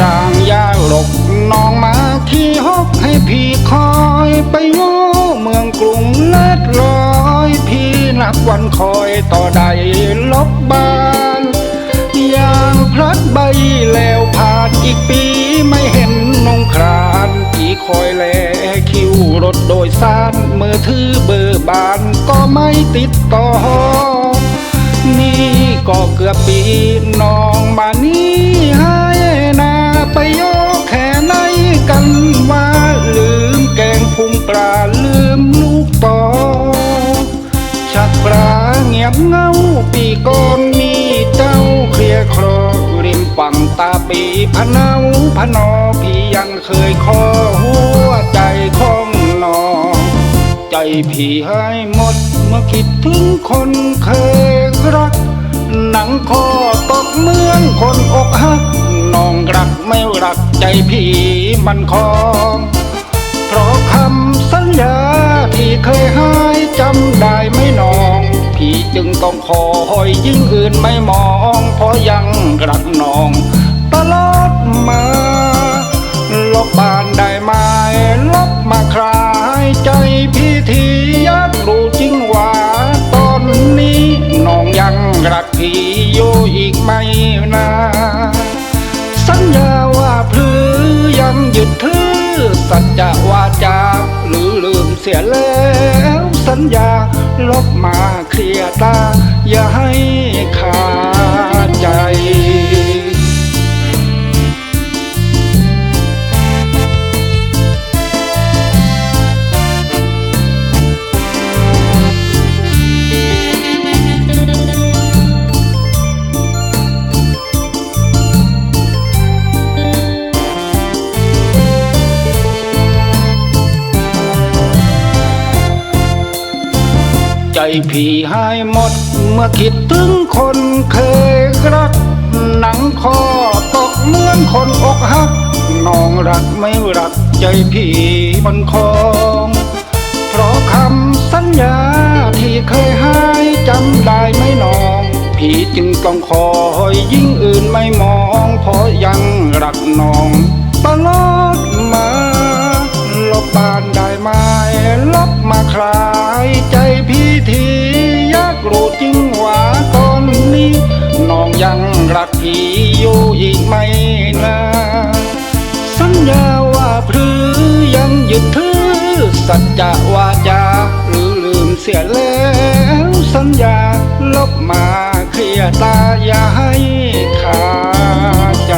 รางยาหลกน้องมาที่ฮกให้พี่คอยไปโวเมืองกรุงเล็ดลอย พี่นับวันคอยต่อใดลบบานยางพลัดใบแล้วผ่านอีกปีไม่เห็นน้องครานพี่คอยแลคิวรถโดยสารมือถือเบอร์บานก็ไม่ติดต่อนี่ก็เกือบปีน้อง ปลาลืมลูกตอชักปลาเงียบเงาปีก่อนมีเจ้าเคลียครอริมฝั่งตาปีพะเนาพะนอพี่ยังเคยขอหัวใจของนองใจพี่ให้หมดเมื่อคิดถึงคนเคยรัก หนังคอตกเมือนคนอกหักน้องรักไม่รักใจพี่มันคอง เคยให้จำได้ไม่นอง พี่จึงต้องคอยยิ่งอื่นไม่มอง เพราะยังรักน้อง ตลอดมาลบบานได้ไหมลบมาคลายใจพี่ทีอยากรู้จริงว่าตอนนี้น้องยังรักพี่อยู่อีกไหมนะสัญญาว่าพลือยังหยึดถือสัจจะวาจา สียแล้วสัญญาลบมาเคลียตา อย่าให้ขาด ใจพี่ให้หมด เมื่อคิดถึงคนเคยรัก หนังคอตกเหมือนคนอกหักน้องรักไม่รักใจพี่มันคอง เพราะคำสัญญาที่เคยให้จำได้ไหมน้อง พี่จึงต้องคอยยิ่งอื่นไม่มอง เพราะยังรักน้องตลอดมา ลบบานได้ไหมลบมาคลา ยังรักพี่อยู่อีกไม่นานสัญญาว่าพรือยังยึดถือสัจจะว่าจะหรือลืมเสียแล้วสัญญาลบมาเคลียตายาให้ขาดใจ